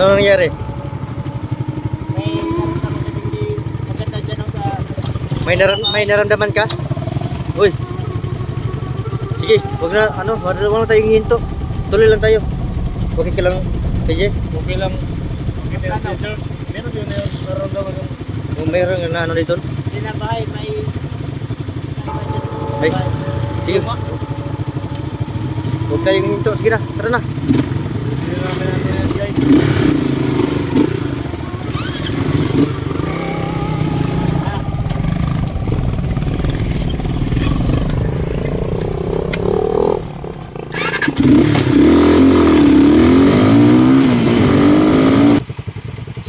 Ano nangyari? May na. May, naram may naramdaman ka? Uy. Sige, wag na, ano, wag na na tayong hinto. Tuloy lang tayo. Okay ka lang, TJ? Okay lang. Meron yun yung naramdaman ko. Kung mayroon na ano dito. Hindi na bahay, may... Ay, sige. Huwag tayong hinto. Sige na, tara na. Hindi namin namin yan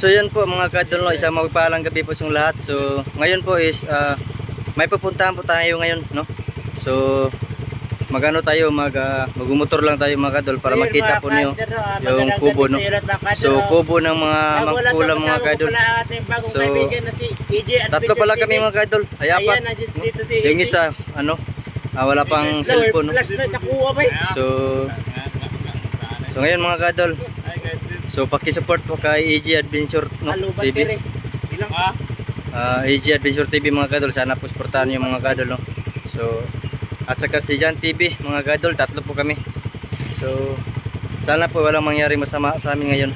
So yun po mga kadol, no, isang magpalang gabi po sa lahat. So ngayon po is ah, may pupuntahan po tayo ngayon, no? So magano tayo mag uh, magmumotor lang tayo mga kadol para makita po niyo yung kubo, no? So kubo ng mga mangkulam mga kadol. So, Tatlo pala kami mga kadol. Ay apat. Ayan, nandito dito si... Yung isa ano, ah, wala pang cellphone. No? Eh. So So ngayon mga kadol, so paki-support po kay AG Adventure no, TV. eh. ilang ah? uh, AG Adventure TV mga kadol sana po supportahan niyo mga kadol no? so at saka si Jan TV mga kadol tatlo po kami so sana po walang mangyari masama sa amin ngayon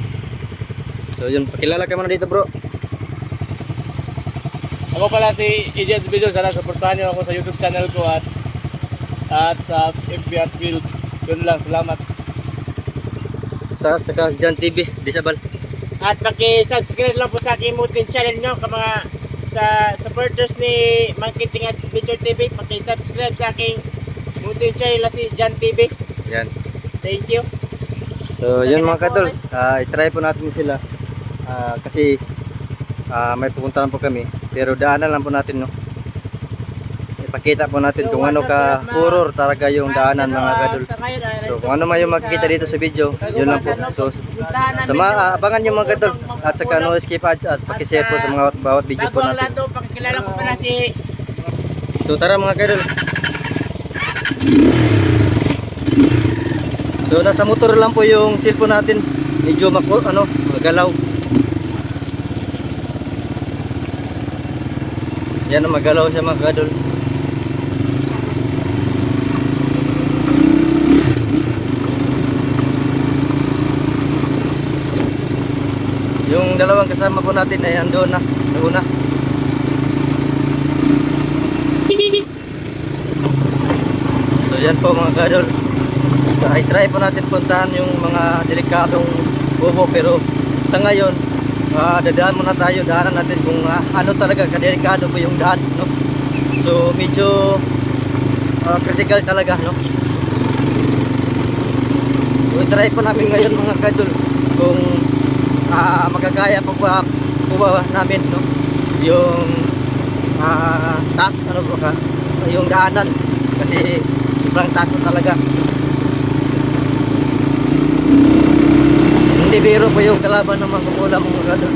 so yun pakilala ka muna dito bro Ako pala si Agent Video. Sana supportahan niyo ako sa YouTube channel ko at at sa FB at Reels. Yun lang. Salamat. Sa saka Jan TV Disabal At paki-subscribe lang po sa aking Mutin channel nyo ka mga sa supporters ni Marketing at Video TV. Paki-subscribe sa aking Mutin channel na si Jan TV. yan Thank you. so yun mga kadol uh, i-try po natin sila Ah, kasi ah, may pupuntahan po kami pero daanan lang po natin no ipakita po natin kung ano ka horror talaga yung daanan mga kadol So kung ano man yung makikita dito sa video, yun lang po. So sama ah, abangan nyo mga kadol at saka no skip ads at pakishare po sa mga bawat video po natin. pakikilala ko pala si So tara mga kadol. So nasa motor lang po yung cellphone natin. Medyo mako ano, magalaw. Yan magalaw siya mga kadol. Dalawang kasama po natin ay andoon na, sa una. So yan po mga kadol. Try, try po natin puntahan yung mga delikadong kubo pero sa ngayon ah, dadaan muna tayo, daanan natin kung ah, ano talaga kadelikado po yung daan. No? So medyo ah, critical talaga. No? So try po namin ngayon mga kadol kung ah, magkakaya po ba, po ba namin no? yung ah, tak, ano po ka, yung daanan. Kasi sobrang takot talaga. Hindi biro po yung kalaban ng mga kukulam mga kadol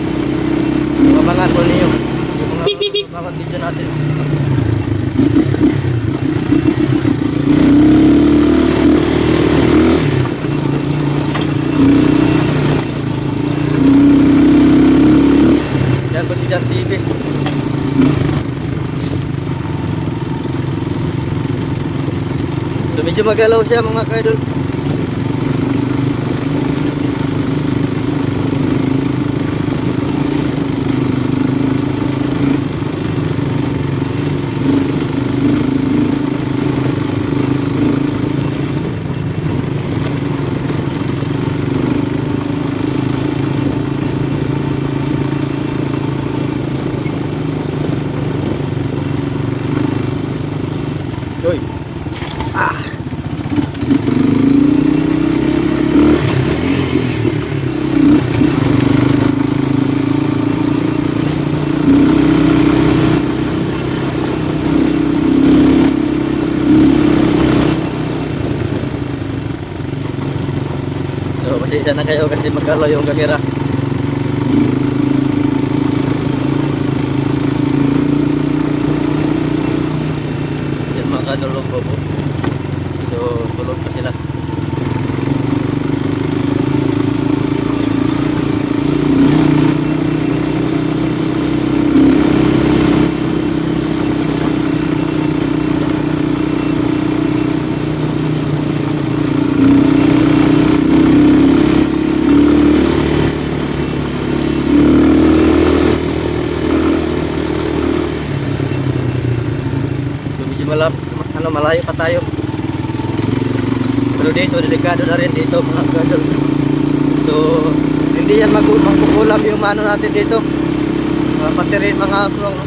mabangan po niyo. Yung mga, mga video natin yan po si Jan TV So medyo magalaw siya mga kaidol. Uy. So, pasensya na kayo kasi magkalaw yung camera. Yan mga kadulog ko po. So, tulog pa sila. No, malayo pa tayo. Pero dito, delikado na rin dito mga kadol. So, hindi yan mag magkukulam yung ano natin dito. Uh, pati rin mga aswang. No?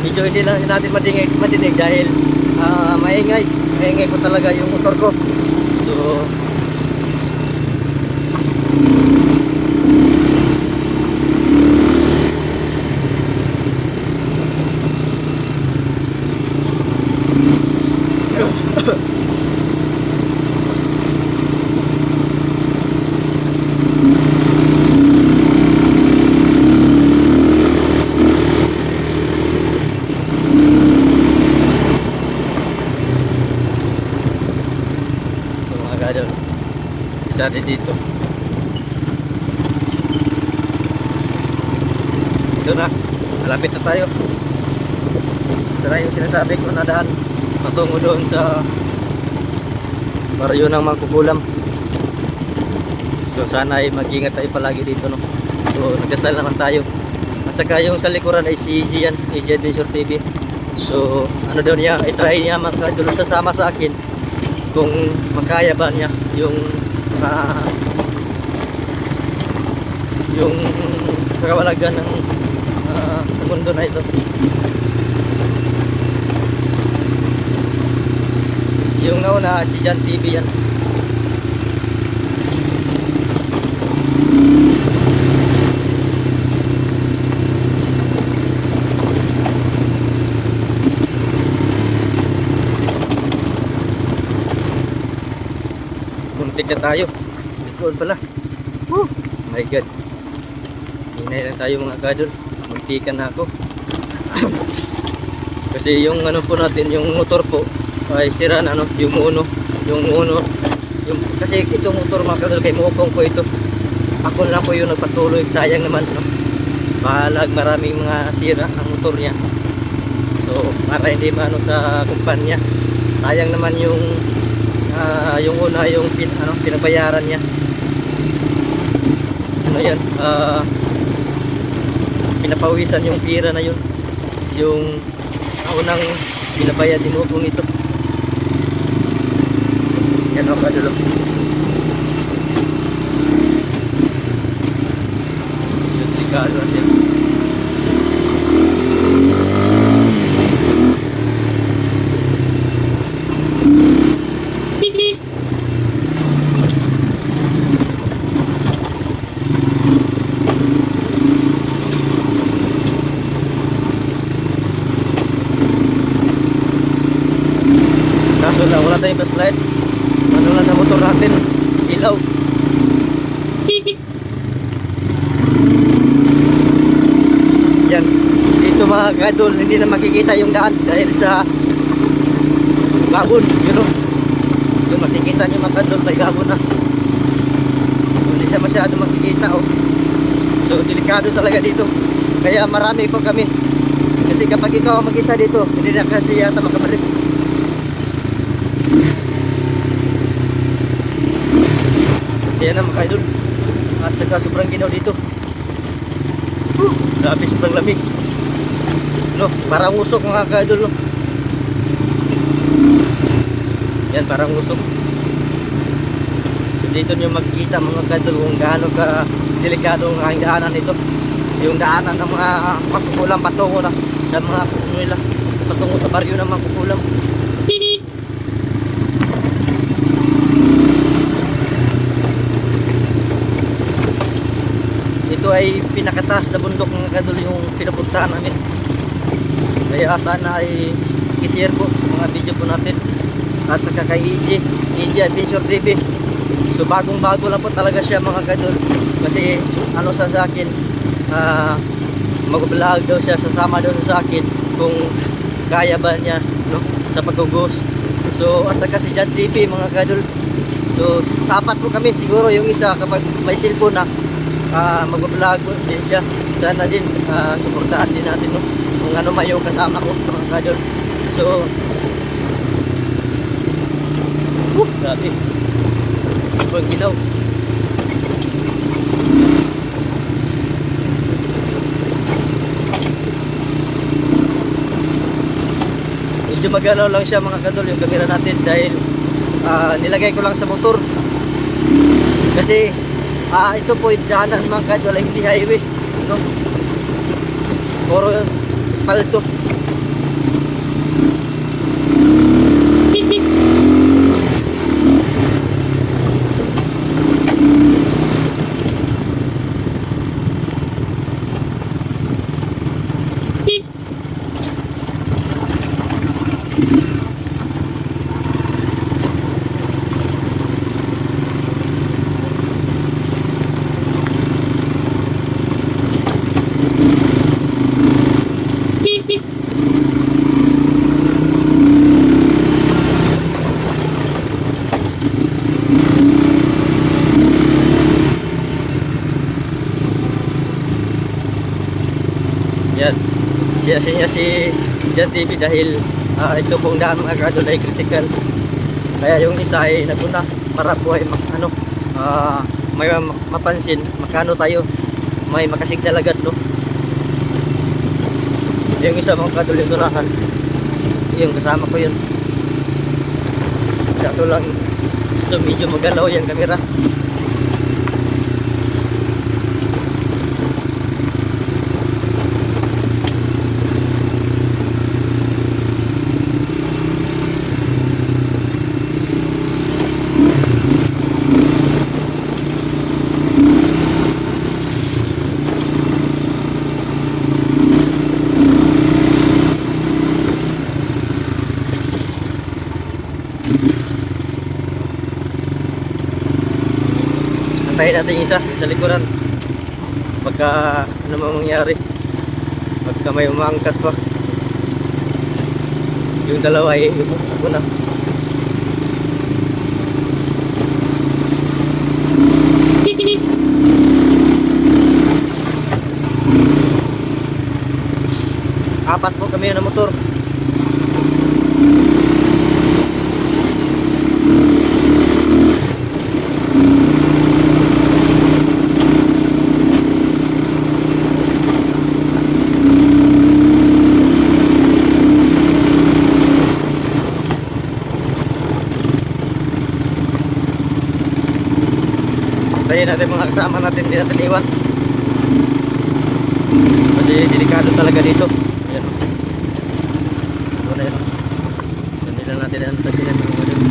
Medyo hindi lang natin madinig, madinig dahil ah, maingay. Maingay po talaga yung motor ko. So, ito mga kadol. Isa din dito. Ito na. Malapit na tayo. Na yung sinasabi ko na daan. Patungo doon sa baryo ng Mangkukulam. So sana ay mag-ingat tayo palagi dito no. So nagdasal naman tayo. At saka yung sa likuran ay si yan, EG Adventure TV. So ano daw niya, i-try niya makadulong sasama sa akin kung makaya ba niya yung ah, yung kawalagan ng ah, mundo na ito. Yung nauna si Jan TV yan. Na tayo. Likod pala. Woo! My God. Hinay lang tayo mga kadol. Muntikan na ako. Kasi yung ano po natin, yung motor po ay sira na ano, yung uno, yung uno. Yung, kasi itong motor mga kadol kay Mukong ko ito. Ako na po yung nagpatuloy. Sayang naman no. Bahalag maraming mga sira ang motor niya. So para hindi maano sa kumpanya. Sayang naman yung ah, yung una yung pin, ano, pinabayaran niya. Ano yan? ah, pinapawisan yung pira na yun. Yung unang pinabayad ni Mukong ito. Yan ako kadulo. Delikado na siya. Kaso lang, wala tayong flashlight. Ano lang sa motor natin? Ilaw. Yan. Dito mga kadol, hindi na makikita yung daan dahil sa gabon. Yun o. Yung makikita niyo mga kadol, may gabon na. So, hindi siya masyado makikita o. So, delikado talaga dito. Kaya marami po kami. Kasi kapag ikaw ang mag-isa dito, hindi na kasi yata makabalik. Kaya na mga idol. At saka sobrang ginaw dito. Grabe sobrang lamig. No, parang usok mga ka-idol. No? Yan, parang usok. So dito nyo makikita mga ka-idol kung gaano ka delikado ang daanan nito. Yung daanan ng mga makukulang patungo na sa mga nila. Patungo sa baryo ng makukulang. Ito ay pinakataas na bundok ng kadol yung pinupuntahan namin. Kaya sana ay i-share po sa mga video po natin. At saka kay EJ, EJ Adventure TV. So bagong bago lang po talaga siya mga kadol. Kasi ano sa akin, ah mag-vlog daw siya, sasama daw sa akin kung kaya ba niya no, sa pag-ghost. So at saka si Jan TV mga kadol. So apat po kami siguro yung isa kapag may cellphone na uh, mag-vlog din siya. Sana din ah, suportahan din natin no kung ano man yung kasama ko mga kadol. So Woo, grabe. Sobrang ginaw. medyo magalaw lang siya mga kadol yung camera natin dahil ah, nilagay ko lang sa motor kasi ah, ito po yung daanan mga kadol hindi highway no? puro palto. Yan. Siya siya si Jan TV dahil ah, ito pong daan mga kadol ay critical. Kaya yung isa ay naguna para po ay mak- ano, ah, may ma- mapansin, makano tayo, may makasignal agad no. Yung isa mga kadol yung surahan. Yung kasama ko yun. Kaso lang gusto medyo magalaw yung camera. Antayin natin isa sa likuran. Pagka ano mang mangyari. Pagka may umangkas pa. Yung dalawa ay ako na. Apat po kami na motor. Natin mga kasama natin, hindi natin iwan. Kasi delikado talaga dito. Ayan o. Ito na yun. Hindi lang natin ang tasinan ng mga dito.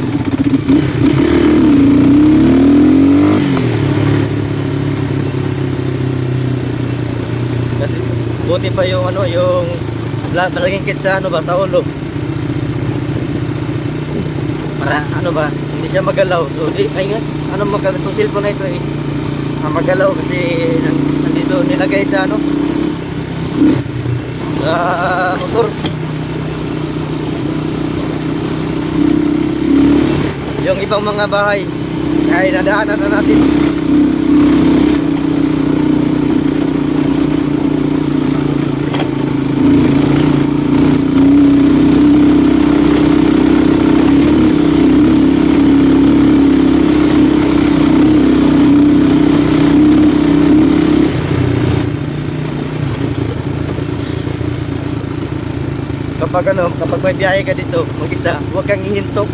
Kasi buti pa yung ano, yung la- malaging kit sa ano ba, sa ulo. Para ano ba, hindi siya magalaw. So, di, ay nga, ano itong cellphone na ito eh. Ah, magalaw kasi nan- nandito nilagay sa ano, sa motor. Yung ibang mga bahay, ay nadaanan na natin. Kapag ano, kapag may biyahe ka dito, mag-isa, huwag kang hihinto.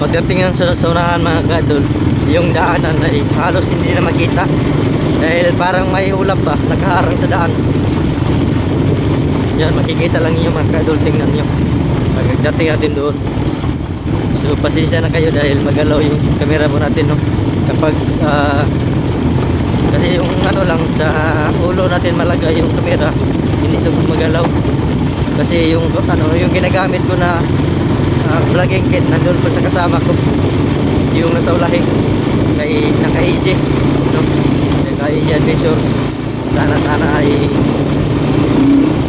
Pagdating yan sa saunahan mga kadol, yung daanan ay halos hindi na makita. Dahil parang may ulap pa, nakaharang sa daan. Yan, makikita lang niyo mga kadol, tingnan niyo. Pagdating natin doon. So, pasensya na kayo dahil magalaw yung camera mo natin, no? Kapag, ah, kasi yung ano lang, sa ulo natin malagay yung camera, hindi ito magalaw. Kasi yung, ano, yung ginagamit ko na uh, vlogging kit, nandun pa sa kasama ko. Yung nasa ulahin, kay, naka-AJ, no? Naka-AJ advisor. Sana, sana ay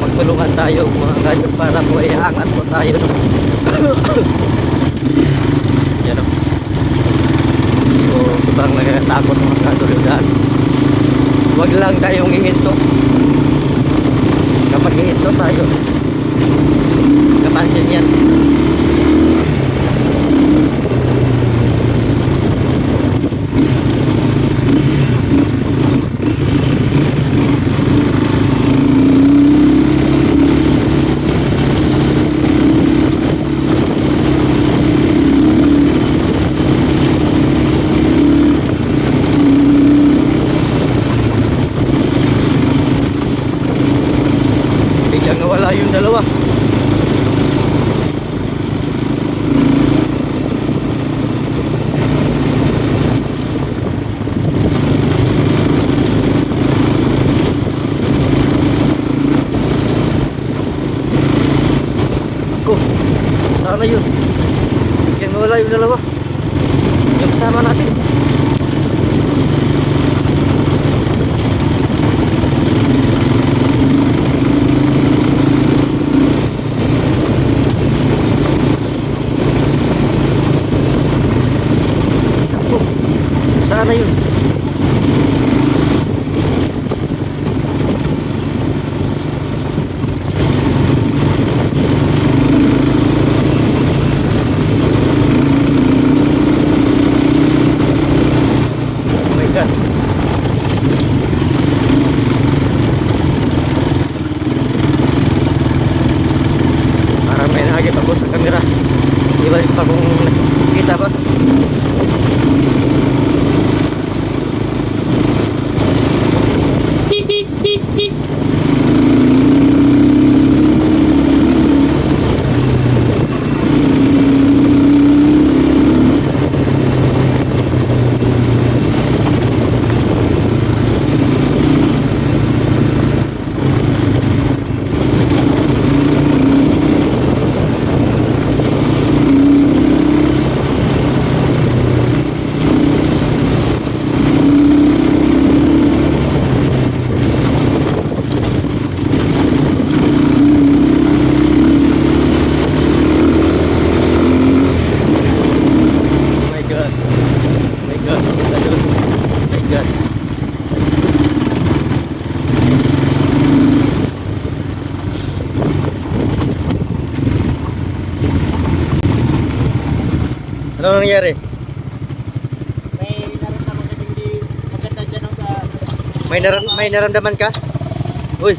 magtulungan tayo mga kadol para po ay angat po tayo no? yan o so sobrang nagkatakot mga daan huwag lang tayong ihinto kapag ihinto tayo kapansin yan biglang nawala yung dalawa Ko, sana yun biglang nawala yung dalawa yung kasama natin Ako, sana yun Oh my God. Parang may nahagip ako sa camera. Ibalik pa kung nakikita ba? Oh my God. Oh my God. Oh my God. Ano nangyari? May naramdaman kami hindi maganda dyan ang sa... May, naram may naramdaman ka? Uy.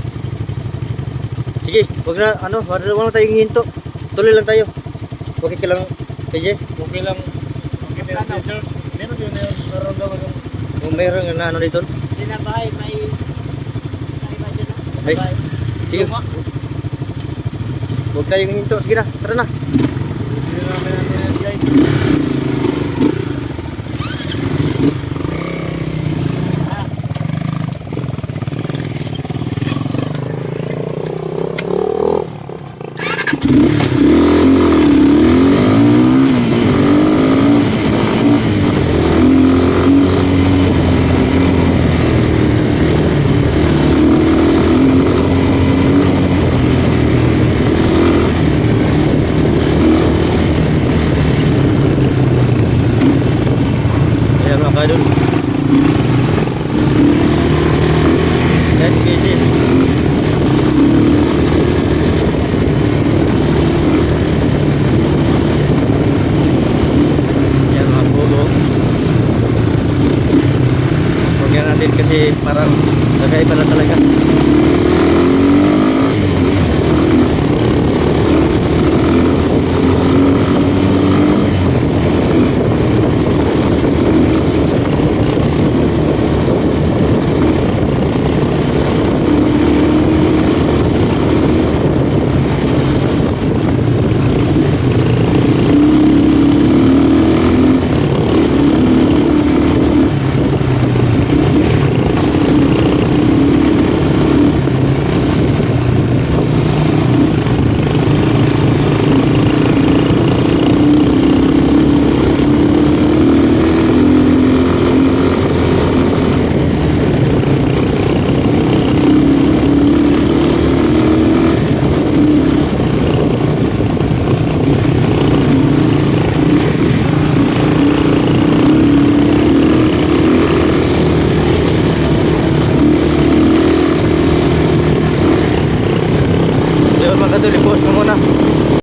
Sige, wag na, ano, wag na na tayong hinto. Tuloy lang tayo. Okay ka lang, AJ? Okay lang. Okay din ang teacher. Meron yun yung nararamdaman yung Kung mayroon na ano dito. Hindi na bahay, may... May ba dyan ah? Ay. Bahay. Sige. Huwag tayong hinto. Sige na, tara na. Natin guys.